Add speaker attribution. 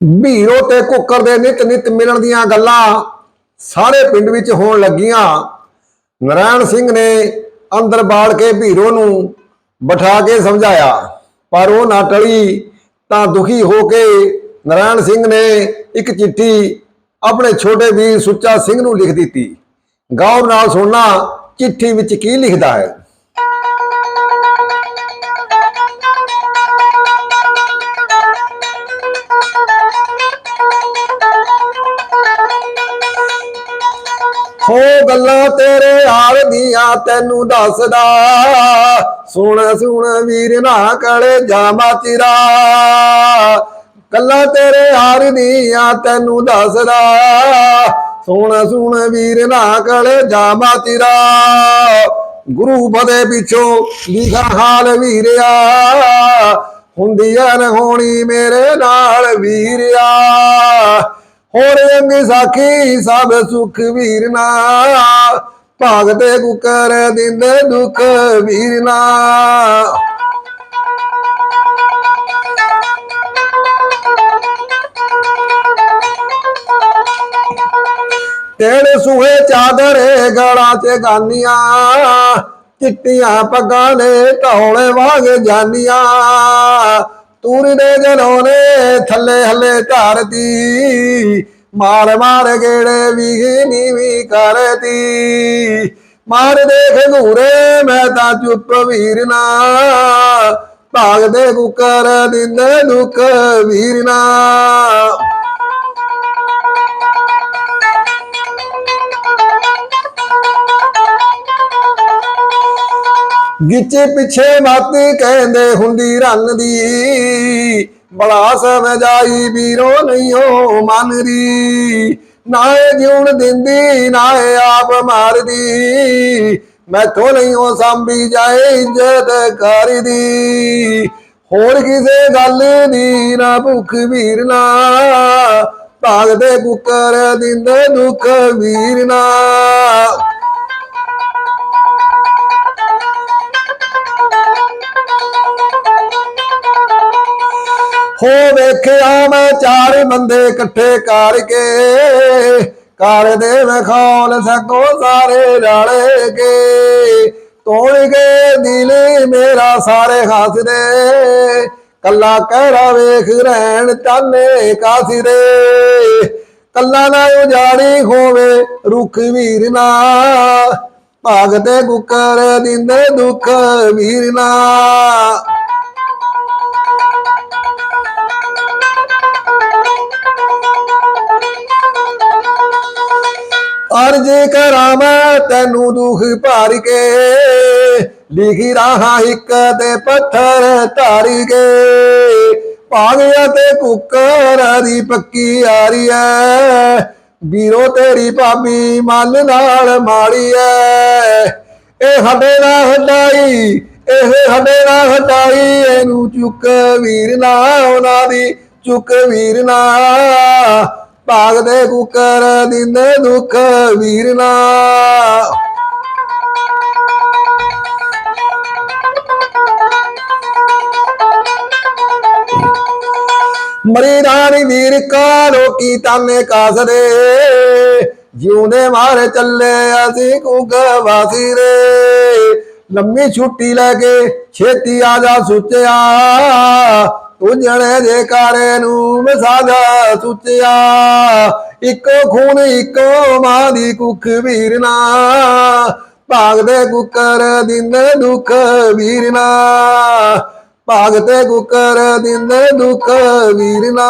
Speaker 1: ਭੀਰੋ ਤੇ ਕੁੱਕਰ ਦੇ ਨਿਤ ਨਿਤ ਮਿਲਣ ਦੀਆਂ ਗੱਲਾਂ ਸਾਰੇ ਪਿੰਡ ਵਿੱਚ ਹੋਣ ਲੱਗੀਆਂ। ਨਰਾਇਣ ਸਿੰਘ ਨੇ ਅੰਦਰ ਬਾੜ ਕੇ ਭੀਰੋ ਨੂੰ ਬਿਠਾ ਕੇ ਸਮਝਾਇਆ, ਪਰ ਉਹ ਨਾ ਟਲੀ ਤਾਂ ਦੁਖੀ ਹੋ ਕੇ ਨਰਾਇਣ ਸਿੰਘ ਨੇ ਇੱਕ ਚਿੱਠੀ ਆਪਣੇ ਛੋਟੇ ਵੀਰ ਸੁੱਚਾ ਸਿੰਘ ਨੂੰ ਲਿਖ ਦਿੱਤੀ। ਗੌਰ ਨਾਲ ਸੁਣਨਾ ਚਿੱਠੀ ਵਿੱਚ ਕੀ ਲਿਖਦਾ ਹੈ? ਹੋ ਗੱਲਾਂ ਤੇਰੇ ਹਾਲ ਦੀਆਂ ਤੈਨੂੰ ਦੱਸਦਾ। ਸੁਣ ਸੁਣ ਵੀਰ ਨਾ ਕਲੇ ਜਾਮਾ ਚਿਰਾ। ਗੱਲਾਂ ਤੇਰੇ ਹਾਲ ਦੀਆਂ ਤੈਨੂੰ ਦੱਸਦਾ। ਸੁਣ ਸੁਣ ਵੀਰ ਨਾ ਕਲੇ ਜਾਮਾ ਚਿਰਾ। ਗੁਰੂ ਬਦੇ ਪਿੱਛੋਂ ਲਿਖਾ ਹਾਲ ਵੀਰਿਆ। ਹੁੰਦੀਆਂ ਨ ਹੋਣੀ ਮੇਰੇ ਨਾਲ ਵੀਰਿਆ। ਹੋਰ ਅੰਗ ਸਾਖੀ ਸਭ ਸੁਖ ਵੀਰਨਾ ਭਾਗਤੇ ਕੁਕਰ ਦਿੰਦੇ ਦੁਖ ਵੀਰਨਾ ਤੇਰੇ ਸੁਹੇ ਚਾਦਰੇ ਗਲਾਂ ਚ ਗਾਨੀਆਂ, ਚਿੱਟੀਆਂ ਪੱਗਾਂ ਨੇ ਢੋਲੇ ਵਾਗ ਜਾਨੀਆਂ ਤੂਰ ਦੇ ਜਨੋਨੇ ਥੱਲੇ ਹੱਲੇ ਧਰਦੀ ਮਾਰ ਮਾਰ ਗੇੜੇ ਵੀ ਨੀਵੀ ਕਰਦੀ। ਮਾਰ ਦੇਖ ਘੂਰੇ, ਮੈਂ ਤਾਂ ਚੁੱਪ ਵੀਰਨਾ ਭਾਗਦੇ ਕੁਕਰ, ਦਿੰਦੇ ਦੁੱਖ ਵੀਰਨਾ ਗਿੱਚੇ ਪਿੱਛੇ ਮੱਤ ਕਹਿੰਦੇ ਹੁੰਦੀ ਰੰਨ ਦੀ। ਬੜਾ ਸਮਝਾਈ ਵੀਰੋ ਨਹੀਂ ਹੋ ਮੰਨਦੀ ਨਾ ਇਹ ਜਿਉਣ ਦਿੰਦੀ ਨਾ ਇਹ ਆਪ ਮਾਰਦੀ। ਮੈਥੋਂ ਨਹੀਂ ਉਹ ਸੰਭੀ ਜਾਏ, ਇੱਜ਼ਤ ਕਰਦੀ। ਹੋਰ ਕਿਸੇ ਗੱਲ ਦੀ ਨਾ ਭੁੱਖ ਵੀਰਨਾ ਭਾਗਦੇ ਕੁੱਕਰ ਦਿੰਦੇ ਦੁੱਖ ਵੀਰਨਾ ਹੋ ਵੇਖਿਆ ਮੈਂ ਚਾਰ ਬੰਦੇ ਇਕੱਠੇ ਕਰਕੇ। ਕਰਦੇ ਵਖੌਲ ਸਕੋ ਸਾਰੇ ਰਲ ਕੇ। ਤੋੜ ਕੇ ਦਿਲ ਮੇਰਾ ਸਾਰੇ ਹੱਸਦੇ। ਕੱਲਾ ਕਹਿਰਾ ਵੇਖ ਰਹਿਣ ਚਾਲੇ ਕਾਸਿਰੇ ਕੱਲਾ ਨਾ ਉਜਾੜੀ ਹੋਵੇ ਰੁੱਖ ਵੀਰਨਾ ਭਾਗਤੇ ਕੁੱਕਰ ਦਿੰਦੇ ਦੁੱਖ ਵੀਰਨਾ ਅਰਜ ਕਰਾਂ ਮੈਂ ਤੈਨੂੰ ਦੁੱਖ ਭਰ ਕੇ, ਲਿਖੀ ਰਾਹਾਂ ਇੱਕ ਤੇ ਪੱਥਰ ਧਾਰੀ ਕੇ। ਭਾਗਿਆ ਤੇ ਕੁੱਕਰ ਦੀ ਪੱਕੀ ਆਰੀ ਐ, ਵੀਰੋ ਤੇਰੀ ਭਾਬੀ ਮਨ ਨਾਲ ਮਾੜੀ ਐ। ਇਹ ਸਾਡੇ ਨਾਲ ਹਟਾਈ, ਇਹ ਸਾਡੇ ਨਾਲ ਹਟਾਈ, ਇਹਨੂੰ ਚੁੱਕ ਵੀਰ ਨਾ, ਉਹਨਾਂ ਦੀ ਚੁੱਕ ਵੀਰ ਨਾ। ਭਾਗਦੇ ਕੁਕਰ ਦਿੰਦੇ ਦੁੱਖ ਵੀਰਨਾ ਮਰੀ ਰਾਣੀ ਵੀਰ ਕਾ ਲੋਕੀ ਤਾਨੇ ਕਾਸਦੇ। ਜਿਉਂਦੇ ਮਾਰੇ ਚੱਲੇ ਅਸੀਂ ਕੁਗ ਵਾਸੀ ਰੇ ਲੰਮੀ ਛੁੱਟੀ ਲੈ ਕੇ ਛੇਤੀ ਆ ਜਾ ਸੁੱਚਿਆ। ਤੂੰ ਜਣੇ ਦੇ ਕਾਰੇ ਨੂੰ ਮਸਾਦਾ ਸੁੱਚਿਆ। ਇੱਕੋ ਖੂਨ, ਇੱਕੋ ਮਾਂ ਦੀ ਕੁੱਖ ਵੀਰਨਾ। ਭਾਗਦੇ ਕੁੱਕਰ ਦਿੰਦੇ ਦੁੱਖ ਵੀਰਨਾ। ਭਾਗਤੇ ਕੁੱਕਰ ਦਿੰਦੇ ਦੁੱਖ ਵੀਰਨਾ।